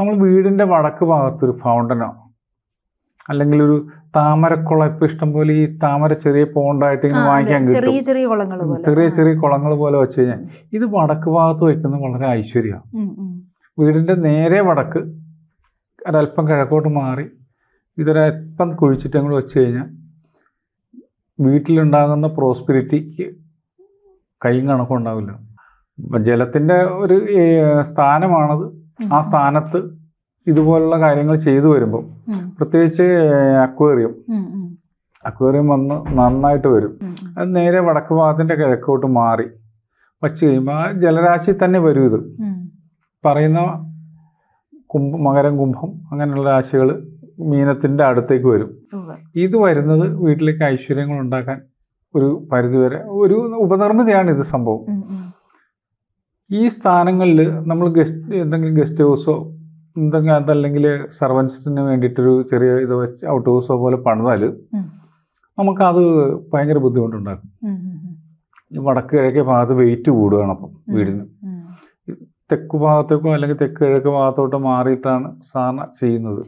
നമ്മൾ വീടിന്റെ വടക്ക് ഭാഗത്തൊരു ഫൗണ്ടനോ അല്ലെങ്കിൽ ഒരു താമരക്കുളം ഇപ്പം ഇഷ്ടംപോലെ ഈ താമര ചെറിയ പോണ്ടായിട്ട് ഇങ്ങനെ. വാങ്ങിക്കാൻ കിട്ടും. ചെറിയ ചെറിയ ചെറിയ കുളങ്ങൾ പോലെ വെച്ച് കഴിഞ്ഞാൽ ഇത് വടക്ക് ഭാഗത്ത് വയ്ക്കുന്നത് വളരെ ഐശ്വര്യമാണ്. വീടിന്റെ നേരെ വടക്ക് ഒരല്പം കിഴക്കോട്ട് മാറി ഇതൊരല്പം കുഴിച്ചിട്ട് അങ്ങോട്ട് വെച്ച് കഴിഞ്ഞാൽ വീട്ടിലുണ്ടാകുന്ന പ്രോസ്പിരിറ്റിക്ക് കൈ കണക്കും ഉണ്ടാവില്ല. ജലത്തിന്റെ ഒരു സ്ഥാനമാണത്. ആ. സ്ഥാനത്ത് ഇതുപോലുള്ള കാര്യങ്ങൾ ചെയ്തു വരുമ്പോൾ പ്രത്യേകിച്ച് അക്വേറിയം. അക്വേറിയം വന്ന് നന്നായിട്ട് വരും. അത് നേരെ വടക്ക് ഭാഗത്തിന്റെ കിഴക്കോട്ട് മാറി. വച്ച് കഴിയുമ്പോൾ ആ ജലരാശി തന്നെ വരും ഇത്. പറയുന്ന കുംഭ മകരം കുംഭം അങ്ങനെയുള്ള രാശികൾ മീനത്തിന്റെ അടുത്തേക്ക് വരും. ഇത് വരുന്നത് വീട്ടിലേക്ക് ഐശ്വര്യങ്ങൾ ഉണ്ടാക്കാൻ ഒരു പരിധിവരെ ഒരു ഉപനിർമ്മിതിയാണ് ഇത് സംഭവം. ഈ സ്ഥാനങ്ങളിൽ നമ്മൾ ഗസ്റ്റ് എന്തെങ്കിലും ഗസ്റ്റ് ഹൗസോ എന്തെങ്കിലും അതല്ലെങ്കിൽ സർവൻസിന് വേണ്ടിയിട്ടൊരു ചെറിയ ഇത് വെച്ച് ഔട്ട് ഹൗസോ പോലെ പണിതാൽ. നമുക്കത് ഭയങ്കര ബുദ്ധിമുട്ടുണ്ടാക്കും വടക്ക് കിഴക്കേ ഭാഗത്ത് വെയിറ്റ് കൂടുകയാണ് അപ്പം. വീടിന്. തെക്ക് ഭാഗത്തേക്കോ അല്ലെങ്കിൽ തെക്ക് കിഴക്ക് ഭാഗത്തോട്ടോ മാറിയിട്ടാണ് സാധാരണ ചെയ്യുന്നത്.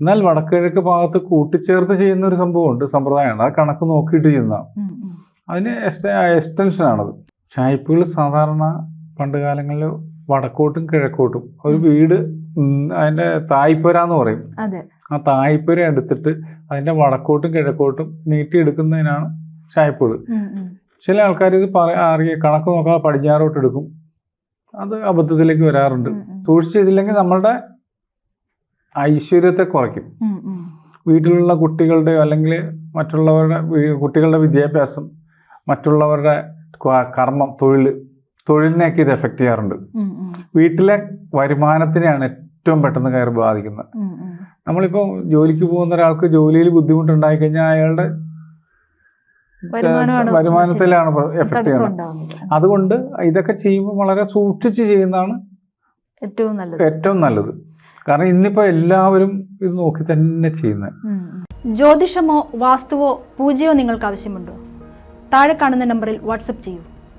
എന്നാൽ വടക്ക് കിഴക്ക് ഭാഗത്ത് കൂട്ടിച്ചേർത്ത് ചെയ്യുന്ന ഒരു സംഭവമുണ്ട് സമ്പ്രദായമാണ് അത് കണക്ക് നോക്കിയിട്ട് ചെയ്യുന്ന. അതിന് എക്സ്റ്റൻഷനാണത് ഷായ്പുകൾ സാധാരണ പണ്ട് കാലങ്ങളിൽ വടക്കോട്ടും കിഴക്കോട്ടും. ഒരു വീട് അതിന്റെ തായ്പുര എന്ന് പറയും ആ തായ്പുര എടുത്തിട്ട് അതിന്റെ വടക്കോട്ടും കിഴക്കോട്ടും നീട്ടിയെടുക്കുന്നതിനാണ് ഉം. ചില ആൾക്കാർ ഇത് അറിയ കണക്ക് നോക്കാതെ പടിഞ്ഞാറോട്ട് എടുക്കും. അത് അബദ്ധത്തിലേക്ക് വരാറുണ്ട്. സൂക്ഷിച്ചില്ലെങ്കിൽ. സൂക്ഷിച്ച് ചെയ്തില്ലെങ്കിൽ നമ്മളുടെ ഐശ്വര്യത്തെ കുറയ്ക്കും. വീട്ടിലുള്ള കുട്ടികളുടെയോ അല്ലെങ്കിൽ മറ്റുള്ളവരുടെ കുട്ടികളുടെ വിദ്യാഭ്യാസം മറ്റുള്ളവരുടെ കർമ്മം തൊഴിൽ തൊഴിലിനെയൊക്കെ ഇത് എഫക്ട് ചെയ്യാറുണ്ട്. വീട്ടിലെ വരുമാനത്തിനെയാണ് ഏറ്റവും പെട്ടെന്ന് കയറി ബാധിക്കുന്നത്. നമ്മളിപ്പോൾ ജോലിക്ക് പോകുന്ന ഒരാൾക്ക് ജോലിയിൽ ബുദ്ധിമുട്ടുണ്ടായി കഴിഞ്ഞാൽ അയാളുടെ വരുമാനത്തിലാണ് എഫക്ട് ചെയ്യുന്നത്. അതുകൊണ്ട് ഇതൊക്കെ ചെയ്യുമ്പോൾ വളരെ സൂക്ഷിച്ച് ചെയ്യുന്നതാണ് ഏറ്റവും നല്ലത്. ഏറ്റവും നല്ലത്. കാരണം ഇന്നിപ്പോ എല്ലാവരും ഇത് നോക്കി തന്നെ ചെയ്യുന്നത്. ജ്യോതിഷമോ വാസ്തുവോ പൂജയോ നിങ്ങൾക്ക് ആവശ്യമുണ്ടോ? താഴെ കാണുന്ന നമ്പറിൽ വാട്സപ്പ് ചെയ്യൂ.